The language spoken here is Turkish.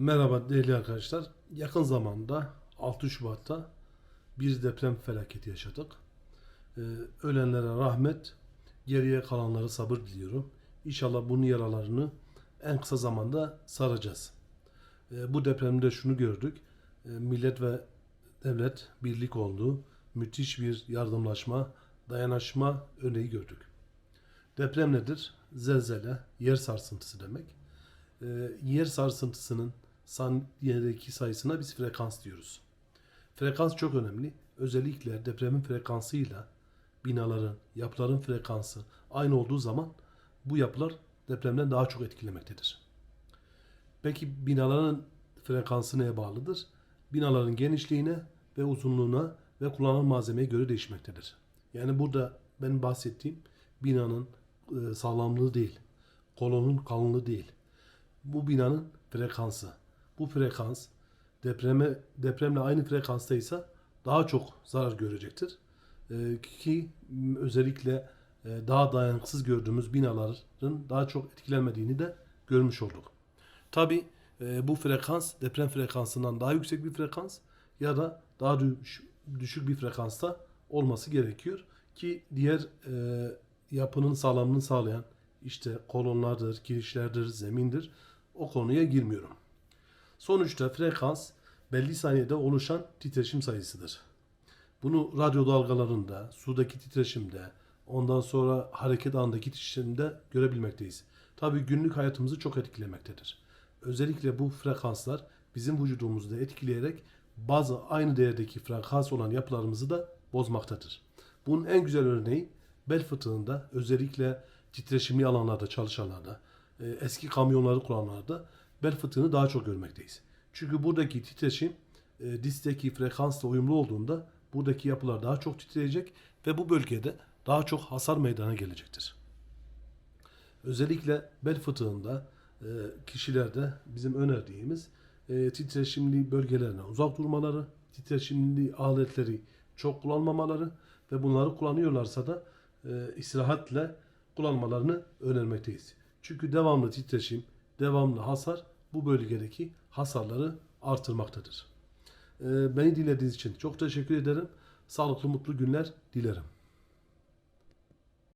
Merhaba değerli arkadaşlar. Yakın zamanda 6 Şubat'ta bir deprem felaketi yaşadık. Ee, ölenlere rahmet, geriye kalanlara sabır diliyorum. İnşallah bunun yaralarını en kısa zamanda saracağız. Ee, bu depremde şunu gördük. Ee, millet ve devlet birlik oldu. Müthiş bir yardımlaşma, dayanışma örneği gördük. Deprem nedir? Zelzele, yer sarsıntısı demek. Yer sarsıntısının saniyedeki sayısına biz frekans diyoruz. Frekans çok önemli. Özellikle depremin frekansıyla binaların, yapıların frekansı aynı olduğu zaman bu yapılar depremden daha çok etkilemektedir. Peki binaların frekansı neye bağlıdır? Binaların genişliğine ve uzunluğuna ve kullanılan malzemeye göre değişmektedir. Yani burada benim bahsettiğim binanın e, sağlamlığı değil, kolonun kalınlığı değil. Bu binanın frekansı. Bu frekans depreme depremle aynı frekanstaysa daha çok zarar görecektir. E, ki özellikle e, daha dayanıksız gördüğümüz binaların daha çok etkilenmediğini de görmüş olduk. Tabi bu frekans deprem frekansından daha yüksek bir frekans ya da daha düş- düşük bir frekansta olması gerekiyor ki diğer e, yapının sağlamlığını sağlayan işte kolonlardır, kirişlerdir, zemindir o konuya girmiyorum. Sonuçta frekans belli saniyede oluşan titreşim sayısıdır. Bunu radyo dalgalarında, sudaki titreşimde, ondan sonra hareket anındaki titreşimde görebilmekteyiz. Tabii günlük hayatımızı çok etkilemektedir. Özellikle bu frekanslar bizim vücudumuzu da etkileyerek bazı aynı değerdeki frekans olan yapılarımızı da bozmaktadır. Bunun en güzel örneği bel fıtığında özellikle titreşimli alanlarda çalışanlarda, e, eski kamyonları kullananlarda bel fıtığını daha çok görmekteyiz. Çünkü buradaki titreşim e, diskteki frekansla uyumlu olduğunda buradaki yapılar daha çok titreyecek ve bu bölgede daha çok hasar meydana gelecektir. Özellikle bel fıtığında e, kişilerde bizim önerdiğimiz e, titreşimli bölgelerine uzak durmaları, titreşimli aletleri çok kullanmamaları ve bunları kullanıyorlarsa da e, istirahatle kullanmalarını önermekteyiz. Çünkü devamlı titreşim, devamlı hasar bu bölgedeki hasarları artırmaktadır. E, beni dinlediğiniz için çok teşekkür ederim. Sağlıklı mutlu günler dilerim.